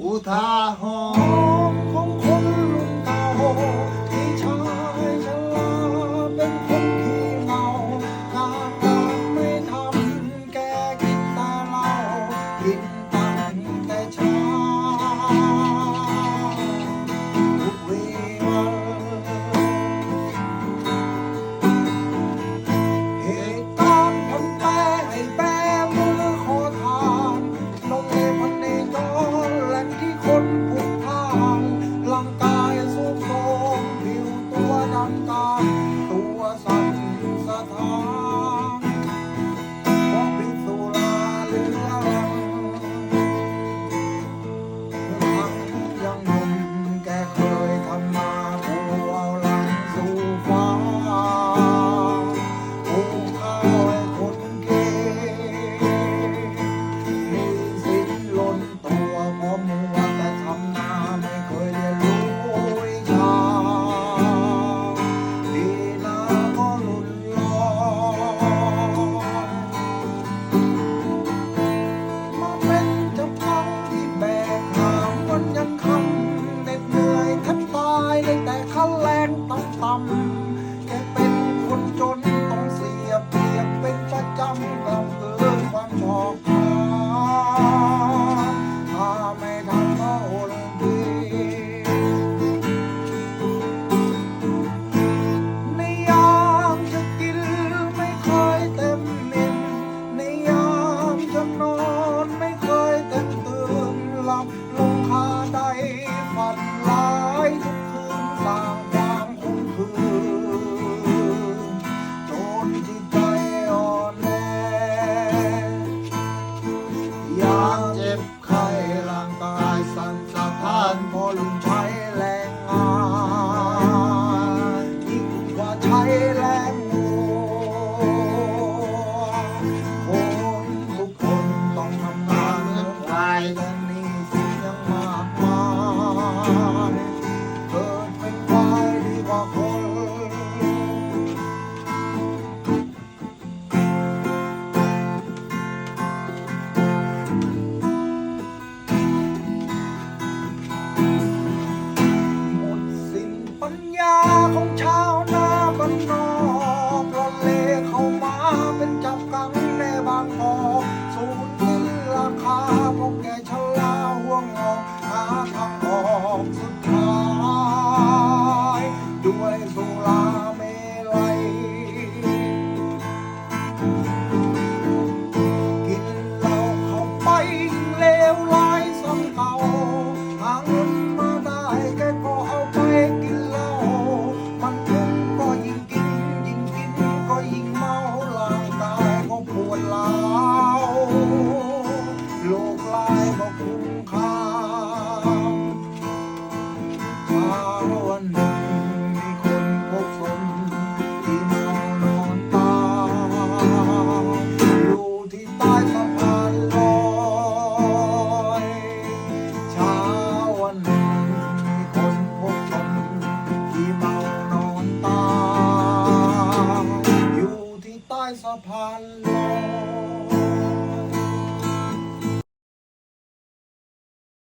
อุทาหร กายสั่นสะท้านพอลุงใช้แรงงานยิ่งกว่าใช้แรงงคนทุกคนต้องทำงานเหมือนใคร ของชาวนาบ้านนอกรถเลเข้ามาเป็น ฟ้าวันหนึ่งมีคนพบฝนที่เมานอนตา อยู่ที่ใต้สะพานลอยชาวันหนึ่งมีคนพบฝนที่เมานอนตา อยู่ที่ใต้สะพานลอย